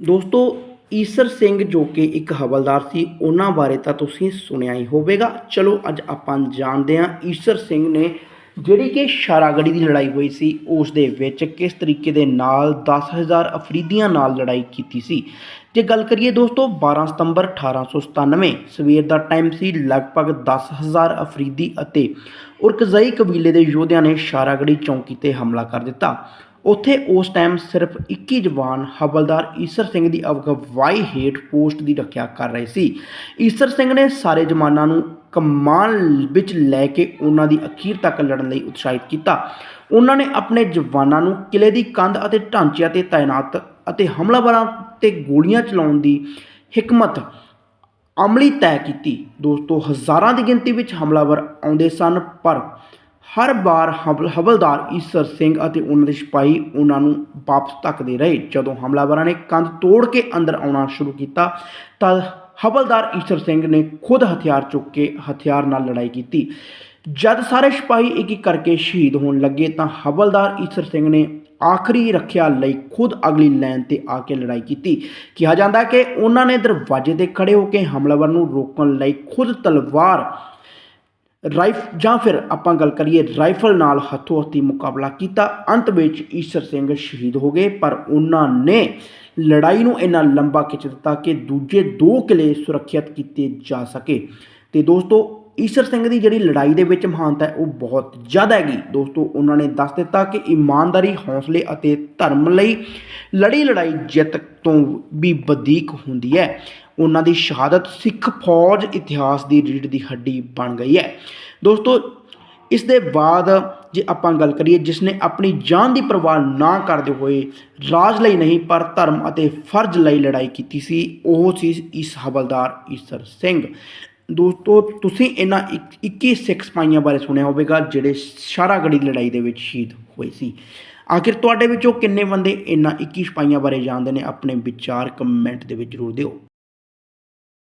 ਦੋਸਤੋ, ਈਸਰ ਸਿੰਘ ਜੋ ਕਿ ਇੱਕ ਹਵਲਦਾਰ ਸੀ, ਉਹਨਾਂ ਬਾਰੇ ਤਾਂ ਤੁਸੀਂ ਸੁਣਿਆ ਹੀ ਹੋਵੇਗਾ। ਚਲੋ, ਅੱਜ ਆਪਾਂ ਜਾਣਦੇ ਹਾਂ ਈਸਰ ਸਿੰਘ ਨੇ ਜਿਹੜੀ ਕਿ ਸ਼ਾਰਾਗੜੀ ਦੀ ਲੜਾਈ ਹੋਈ ਸੀ, ਉਸ ਦੇ ਵਿੱਚ ਕਿਸ ਤਰੀਕੇ ਦੇ ਨਾਲ 10000 ਅਫਰੀਦੀਆਂ ਨਾਲ ਲੜਾਈ ਕੀਤੀ ਸੀ। ਜੇ ਗੱਲ ਕਰੀਏ ਦੋਸਤੋ 12 ਸਤੰਬਰ 1897 ਸਵੇਰ ਦਾ ਟਾਈਮ ਸੀ, ਲਗਭਗ 10000 ਅਫਰੀਦੀ ਅਤੇ ਉਰਕਜ਼ਈ ਕਬੀਲੇ ਦੇ ਯੋਧਿਆਂ ਨੇ ਸ਼ਾਰਾਗੜੀ ਚੌਂਕੀ ਤੇ ਹਮਲਾ ਕਰ ਦਿੱਤਾ। ਉੱਥੇ ਉਸ ਟਾਈਮ ਸਿਰਫ 21 ਜਵਾਨ ਹਵਲਦਾਰ ਈਸਰ ਸਿੰਘ ਦੀ ਅਗਵਾਈ ਹੇਠ ਪੋਸਟ ਦੀ ਰੱਖਿਆ ਕਰ ਰਹੇ ਸੀ। ਈਸਰ ਸਿੰਘ ਨੇ ਸਾਰੇ ਜਵਾਨਾਂ ਨੂੰ ਕਮਾਨ ਵਿੱਚ ਲੈ ਕੇ ਉਹਨਾਂ ਦੀ ਅਖੀਰ ਤੱਕ ਲੜਨ ਲਈ ਉਤਸ਼ਾਹਿਤ ਕੀਤਾ। ਉਹਨਾਂ ਨੇ ਆਪਣੇ ਜਵਾਨਾਂ ਨੂੰ ਕਿਲੇ ਦੀ ਕੰਧ ਅਤੇ ਢਾਂਚਿਆਂ ਤੇ ਤਾਇਨਾਤ ਅਤੇ ਹਮਲਾਵਰਾਂ ਤੇ ਗੋਲੀਆਂ ਚਲਾਉਣ ਦੀ ਹਕਮਤ ਅਮਲੀ ਤੈਅ ਕੀਤੀ। ਦੋਸਤੋ, ਹਜ਼ਾਰਾਂ ਦੀ ਗਿਣਤੀ ਵਿੱਚ ਹਮਲਾਵਰ ਆਉਂਦੇ ਸਨ, ਪਰ ਹਰ ਵਾਰ ਹਵਲ- ਹਵਲਦਾਰ ਈਸਰ ਸਿੰਘ ਅਤੇ ਉਹਨਾਂ ਦੇ ਸਿਪਾਹੀ ਉਹਨਾਂ ਨੂੰ ਵਾਪਸ ਧੱਕਦੇ ਰਹੇ। ਜਦੋਂ ਹਮਲਾਵਰਾਂ ਨੇ ਕੰਧ ਤੋੜ ਕੇ ਅੰਦਰ ਆਉਣਾ ਸ਼ੁਰੂ ਕੀਤਾ, ਤਾਂ ਹਵਲਦਾਰ ਈਸਰ ਸਿੰਘ ਨੇ ਖੁਦ ਹਥਿਆਰ ਚੁੱਕ ਕੇ ਹਥਿਆਰ ਨਾਲ ਲੜਾਈ ਕੀਤੀ। ਜਦ ਸਾਰੇ ਸਿਪਾਹੀ ਇੱਕ ਇੱਕ ਕਰਕੇ ਸ਼ਹੀਦ ਹੋਣ ਲੱਗੇ, ਤਾਂ ਹਵਲਦਾਰ ਈਸਰ ਸਿੰਘ ਨੇ ਆਖਰੀ ਰੱਖਿਆ ਲਈ ਖੁਦ ਅਗਲੀ ਲਾਈਨ ਤੇ ਆ ਕੇ ਲੜਾਈ ਕੀਤੀ। ਕਿਹਾ ਜਾਂਦਾ ਕਿ ਉਹਨਾਂ ਨੇ ਦਰਵਾਜ਼ੇ ਤੇ ਖੜੇ ਹੋ ਕੇ ਹਮਲਾਵਰ ਨੂੰ ਰੋਕਣ ਲਈ ਖੁਦ ਤਲਵਾਰ ਰਾਈਫ ਜਾਂ ਫਿਰ ਆਪਾਂ ਗੱਲ ਕਰੀਏ ਰਾਈਫਲ ਨਾਲ ਹੱਥੋਂ ਹੱਥੀ ਮੁਕਾਬਲਾ ਕੀਤਾ, ਅੰਤ ਵਿੱਚ ਈਸ਼ਰ ਸਿੰਘ ਸ਼ਹੀਦ ਹੋ ਗਏ, ਪਰ ਉਹਨਾਂ ਨੇ ਲੜਾਈ ਨੂੰ ਇੰਨਾ ਲੰਬਾ ਖਿੱਚ ਦਿੱਤਾ ਕਿ ਦੂਜੇ ਦੋ ਕਿਲੇ ਸੁਰੱਖਿਅਤ ਕੀਤੇ ਜਾ ਸਕੇ। ਤੇ ਦੋਸਤੋ ਈਸ਼ਰ ਸਿੰਘ ਦੀ ਜਿਹੜੀ ਲੜਾਈ ਦੇ ਵਿੱਚ ਮਹਾਨਤਾ ਹੈ, ਉਹ ਬਹੁਤ ਜ਼ਿਆਦਾ ਹੈਗੀ। ਦੋਸਤੋ, ਉਹਨਾਂ ਨੇ ਦੱਸ ਦਿੱਤਾ ਕਿ ਇਮਾਨਦਾਰੀ, ਹੌਸਲੇ ਅਤੇ ਧਰਮ ਲਈ ਲੜੀ ਲੜਾਈ ਜਿੱਤ ਤੋਂ ਵੀ ਵਧੇਕ ਹੁੰਦੀ ਹੈ। ਉਹਨਾਂ ਦੀ ਸ਼ਹਾਦਤ ਸਿੱਖ ਫੌਜ ਇਤਿਹਾਸ ਦੀ ਰੀੜ ਦੀ ਹੱਡੀ ਬਣ ਗਈ ਹੈ। ਦੋਸਤੋ, ਇਸ ਦੇ ਬਾਅਦ ਜੇ ਆਪਾਂ ਗੱਲ ਕਰੀਏ, ਜਿਸ ਨੇ ਆਪਣੀ ਜਾਨ ਦੀ ਪਰਵਾਹ ਨਾ ਕਰਦੇ ਹੋਏ ਰਾਜ ਲਈ ਨਹੀਂ, ਪਰ ਧਰਮ ਅਤੇ ਫਰਜ਼ ਲਈ ਲੜਾਈ ਕੀਤੀ ਸੀ, ਉਹ ਸੀ ਇਸ ਹਵਲਦਾਰ ਈਸਰ ਸਿੰਘ। ਦੋਸਤੋ, ਤੁਸੀਂ ਇਹਨਾਂ 21 ਸਿੱਖ ਸਿਪਾਹੀਆਂ ਬਾਰੇ ਸੁਣਿਆ ਹੋਵੇਗਾ, ਜਿਹੜੇ ਸ਼ਾਰਾਗੜੀ ਲੜਾਈ ਦੇ ਵਿੱਚ ਸ਼ਹੀਦ ਹੋਏ ਸੀ। ਆਖਿਰ ਤੁਹਾਡੇ ਵਿੱਚੋਂ ਕਿੰਨੇ ਬੰਦੇ ਇਹਨਾਂ 21 ਸਿਪਾਹੀਆਂ ਬਾਰੇ ਜਾਣਦੇ ਨੇ? ਆਪਣੇ ਵਿਚਾਰ ਕਮੈਂਟ ਦੇ ਵਿੱਚ ਜ਼ਰੂਰ ਦਿਓ।